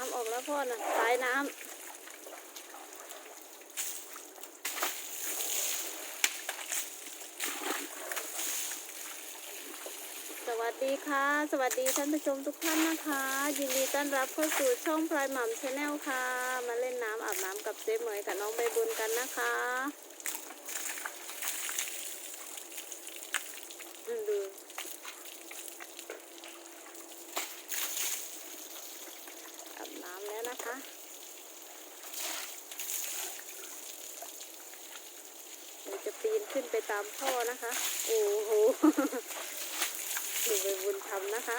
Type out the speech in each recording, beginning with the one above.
น้ำออกแล้วพ่อน่ะสายน้ำ สวัสดีค่ะ สวัสดีท่านผู้ชมทุกท่านนะคะ ยินดีต้อนรับเข้าสู่ช่องพลายหม่ำชาแนลค่ะ มาเล่นน้ำอาบน้ำกับเจ๊เหมยกับน้องใบบุญกันนะคะอืมดูอาบน้ำ แล้วนะคะเราจะปีนขึ้นไปตามพ่อนะคะ โอ้โหดูไปบุญทำนะคะ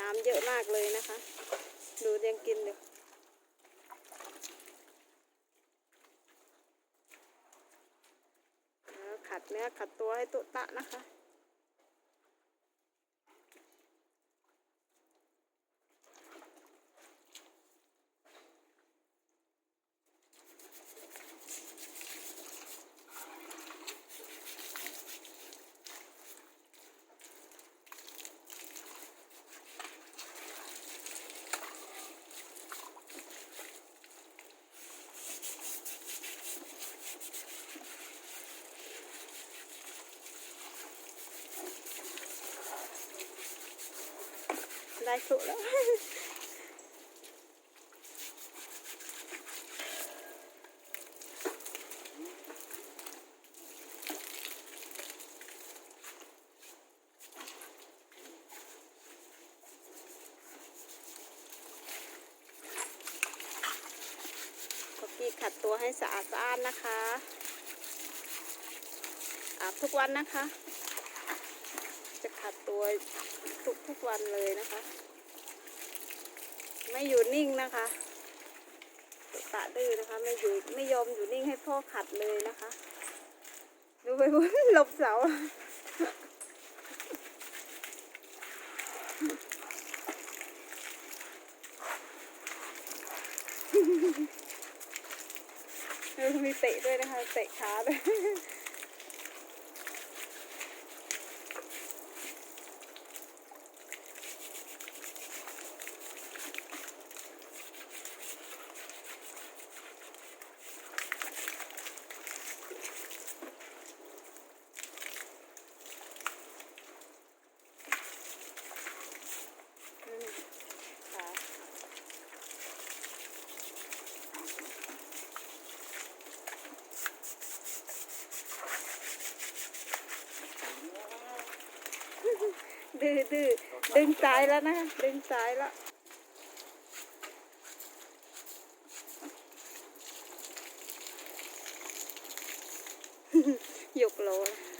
น้ำเยอะมากเลยนะคะ ดูยังกินอยู่แล้วขัดเนื้อขัดตัวให้ตุตะนะคะ สุแล้วกีขัดตัวให้สะอาดสะอาดนะคะอาบทุกวันนะคะ จะขัดตัวทุกทุกวันเลยนะคะ ไม่อยู่นิ่งนะคะตะดื้อนะคะ ไม่อยู่ไม่ยอมอยู่นิ่งให้พ่อขัดเลยนะคะ ดูไปบนหลบเสาเออมีเตะด้วยนะคะ เตะขาด้วย อืมค่ะ ดื้อดึงซ้ายแล้วนะ ดึงซ้ายแล้วหยกโลนะ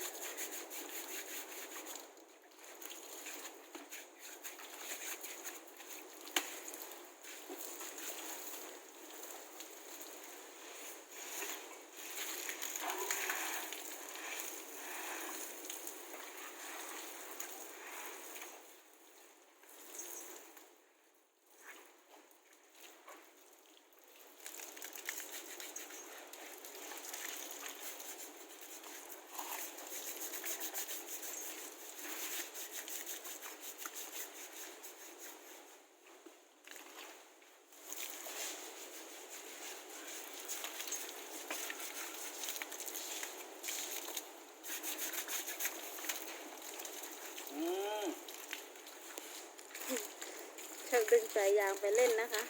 ดึงสายยางไปเล่นนะคะ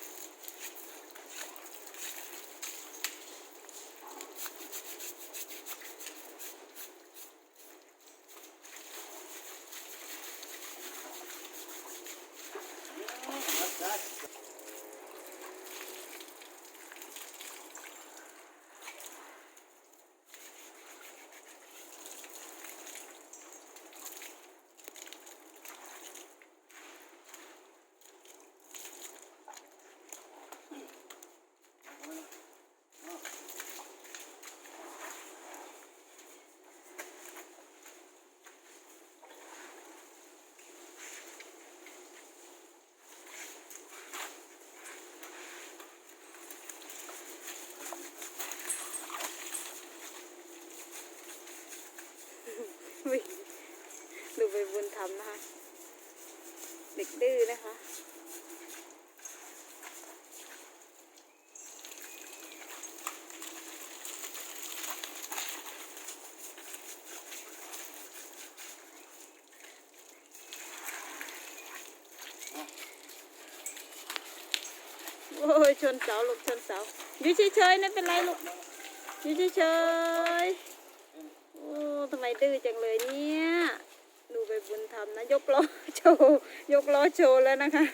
อุ๊ย บุญทำนะคะ เด็กดื้อนะคะ โอ้ยชนเสาลูกชนเสาอยู่เฉยๆไม่เป็นไรลูกอยู่เฉยๆโอ้ทำไมดื้อจังเลยเนี่ย บุญทำนะ ยกล้อโชว์ยกล้อโชว์แล้วนะคะ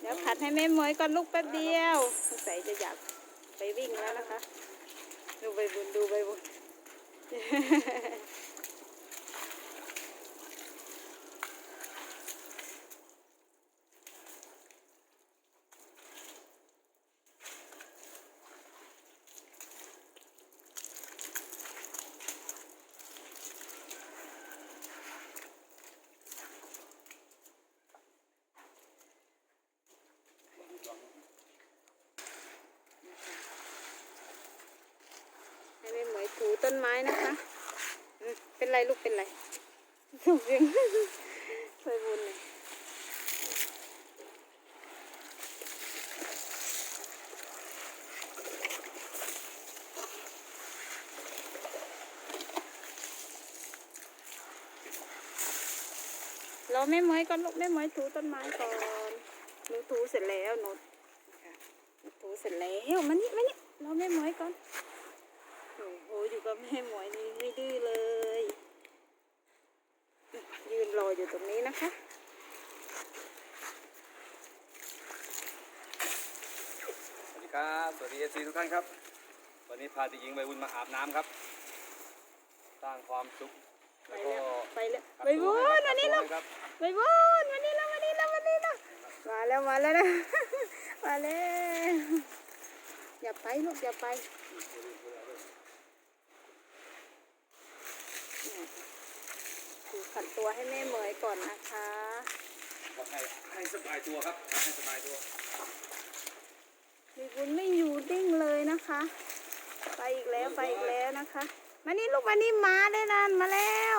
เดี๋ยวขัดให้แม่มวยก่อนลูกแป๊บเดียวสงสัยจะอยากไปวิ่งแล้วนะคะ ดูใบบุญดูใบบุญ ให้แม่หมวยถู ต้นไม้นะคะเป็นไรลูกเป็นไรถูกยังใบบุญเลยเรอแม่หมวยก่อนลูกแม่หมวยถูต้นไม้ก่อนหนูถูเสร็จแล้วหนูค่ะหนูถูเสร็จแล้วมานี่มานี่รอแม่หมวยก่อน กับแม่หมวยนี่ไม่ดื้อเลย ยืนรออยู่ตรงนี้นะคะสวัสดีครับสวัสดีเอซีทุกท่านครับ วันนี้พาเด็กหญิงใบบุญมาอาบน้ำครับ สร้างความสุขไปแล้วก็แล้วไปแล้วกักไปบุญตัววันนี้ให้เราครับไปบุญวันนี้เราวันนี้เราวันนี้เรามาแล้วมาแล้วนะมาแล้วอย่าไปลูกอย่าไปเนี่ย ถูขัดตัวให้แม่เหมยก่อนนะคะให้ให้สบายตัวครับให้สบายตัวมีบุญไม่อยู่ดิ้งเลยนะคะ ไปอีกแล้วไปอีกแล้วนะคะ มานี่ลูกมานี่มาเลยนะมาแล้ว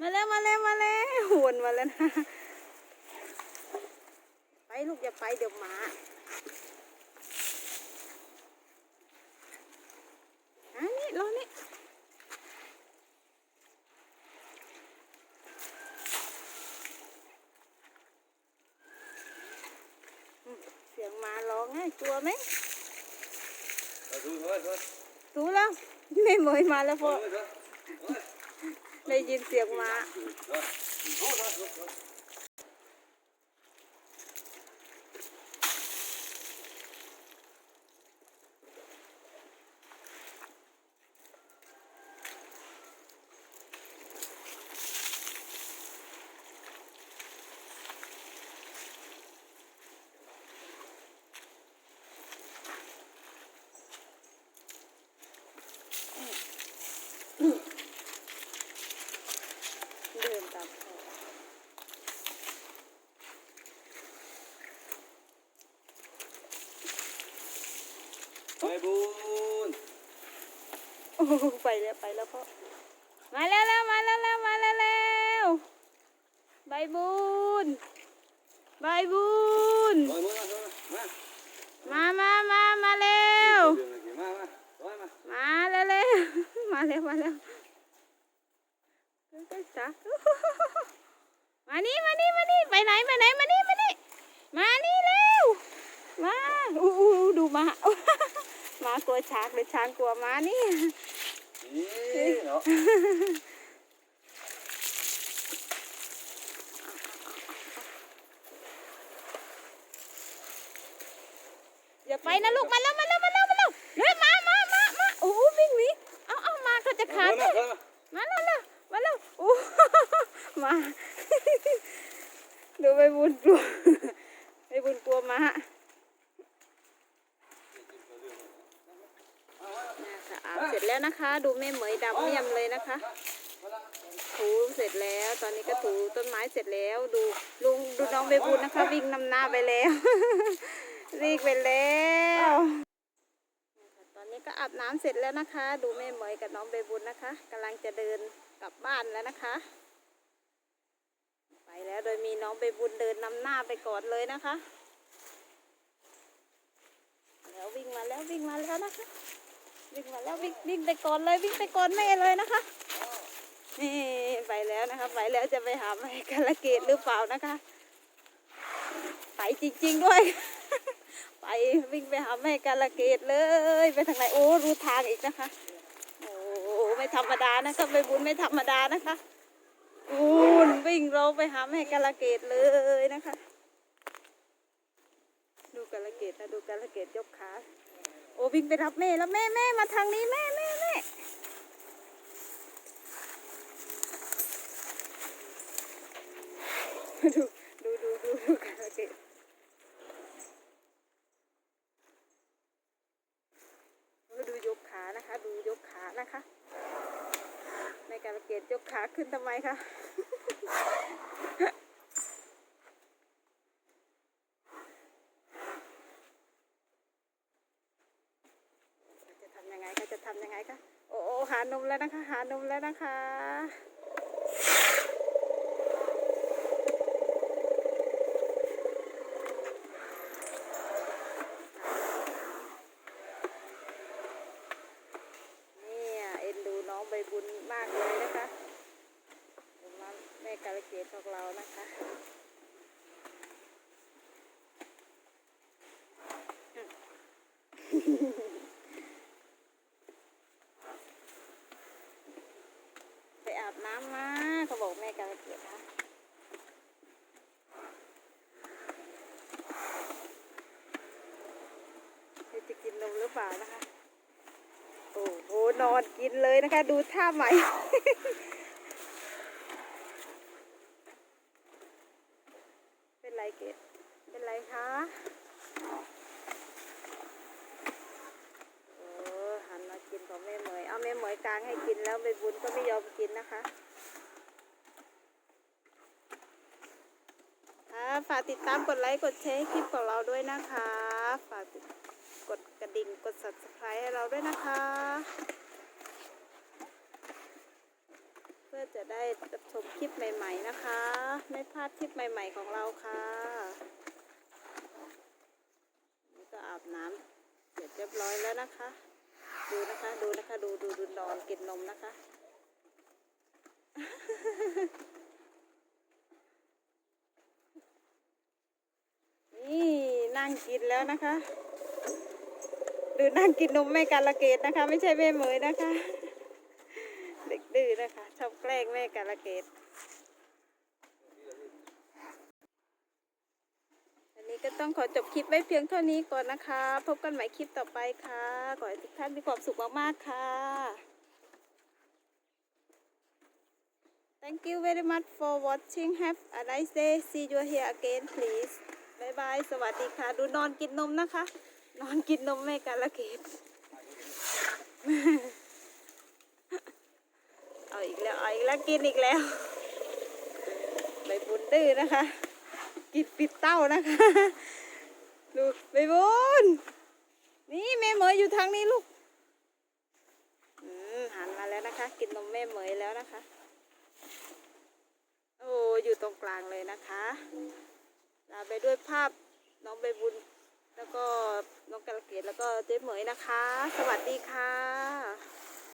มาแล้วมาแล้วมาแล้ววนมาแล้วนะไปลูกอย่าไปเดี๋ยวหมาอันนี้รอนี่อืมเสียงหมาร้องไง กลัวไหมเออดูเถอะเถอะรู้แล้วไม่เหมยมาแล้วพ่อเถอะเถอะได้ยินเสียงหมา ไปแล้วไปแล้วพ่อมาแล้วแล้วมาแล้วแล้วมาแล้วแล้วใบบุญใบบุญมามามามาเร็วมาแล้วแล้วมาแล้วมาแล้วก็จ้ามานี่มานี่มานี่ไปไหนไปไหนมานี่มานี่มานี่เร็วมาอู้ดูมา มากลัวช้างหรืช้างกลัวมานี่ นี่เนาะอย่าไปนะลูกมาแล้วมาแล้วมาแล้วมาแล้วเฮ้ยมามามามาโอ้โหวิ่งหนีเอาเอามาเขาจะขาดเออเลยมาเออมาแล้วมาแล้วโอ้มาดูไปบุญกลัวไปบุญกลัวมานะ คะเสร็จแล้วนะคะ ดูแม่เหมยดำเมี่ยมเลยนะคะ ถูเสร็จแล้ว ตอนนี้ก็ถูต้นไม้เสร็จแล้ว ดูลุงดูน้องใบบุญนะคะ วิ่งนำหน้าไปแล้ววิ่งไปแล้วตอนนี้ก็อาบน้ำเสร็จแล้วนะคะ ดูแม่เหมยกับน้องใบบุญนะคะกำลังจะเดินกลับบ้านแล้วนะคะ ไปแล้วโดยมีน้องใบบุญเดินนำหน้าไปก่อนเลยนะคะ แล้ววิ่งมาแล้ววิ่งมาแล้วนะคะ วิ่งมาแล้ววิ่งวิ่งไปก่อนเลยวิ่งไปก่อนแม่เลยนะคะ นี่ไปแล้วนะคะไปแล้วจะไปหาแม่กาลเกตหรือเปล่านะคะ ไปจริง ๆด้วย ไปวิ่งไปหาแม่กาลเกตเลย ไปทางไหนโอ้รู้ทางอีกนะคะโอ้ไม่ธรรมดานะคะไปบุญไม่ธรรมดานะคะอูนวิ่งเราไปหาแม่กาลเกตเลยนะคะ ดูกาลเกตนะดูกาลเกตยกขา โอ้วิ่งไปรับแม่แล้วแม่แม่มาทางนี้แม่แม่แม่ดูดูดูดูดูกาลเกตเออดูยกขานะคะ ดูยกขานะคะ ในกาลเกตยกขาขึ้นทำไมคะ จะทำยังไงคะจะทำยังไงคะโอ้โอ้หานมแล้วนะคะ หานมแล้วนะคะ เนี่ยเอ็นดูน้องใบุญมากเลยนะคะสำหรับแม่กาลเกตของเรานะคะอืมอาบน้ำมาเขาบอกแม่กาลเกตค่ะเดี๋ยวจะกินนมหรือเปล่านะคะ โอ้โห น อนกินเลยนะคะ ดูท่าใหม่ เป็นไรเกดเป็นไรคะโอ้หันมากินของแม่เหมย เอาแม่เหมยกลางให้กินแล้วใบบุญก็ไม่ยอมกินนะคะฝากติดตามกดไลค์กดแชร์คลิปของเราด้วยนะคะ ฝากกดกระดิ่งกด subscribe ให้เราด้วยนะคะ เพื่อ จะได้รับชมคลิปใหม่ๆนะคะ ไม่พลาดคลิปใหม่ ๆของเราค่ะนี่ก็อาบน้ำเสร็จเรียบร้อยแล้วนะคะ ดูนะคะดูนะคะดูดูดูนอนกินนมนะคะนี่นั่งกินแล้วนะคะ ดูนั่งกินนมแม่กาลเกตนะคะ ไม่ใช่แม่เหมยนะคะ ด็กดื้อนะคะชอบแกล้งแม่กาลเกต อันนี้ก็ต้องขอจบคลิปไว้เพียงเท่านี้ก่อนนะคะ พบกันใหม่คลิปต่อไปค่ะ ขอให้ทุกท่านมีความสุขมากๆค่ะ Thank you very much for watching. Have a nice day. See you here again, please. Bye bye. สวัสดีค่ะ ดูนอนกินนมนะคะ นอนกินนมแม่กาลเกต อีกแล้วเอาอีกแล้วกินอีกแล้วใบบุญดื้อนะคะ กินปิดเต้านะคะ ดูใบบุญนี่แม่เหมยอยู่ทางนี้ลูกหันมาแล้วนะคะ กินนมแม่เหมยแล้วนะคะ โอ้อยู่ตรงกลางเลยนะคะลาไปด้วยภาพน้องใบบุญ แล้วก็น้องกระเกดแล้วก็เจ๊เหมยนะคะ สวัสดีค่ะ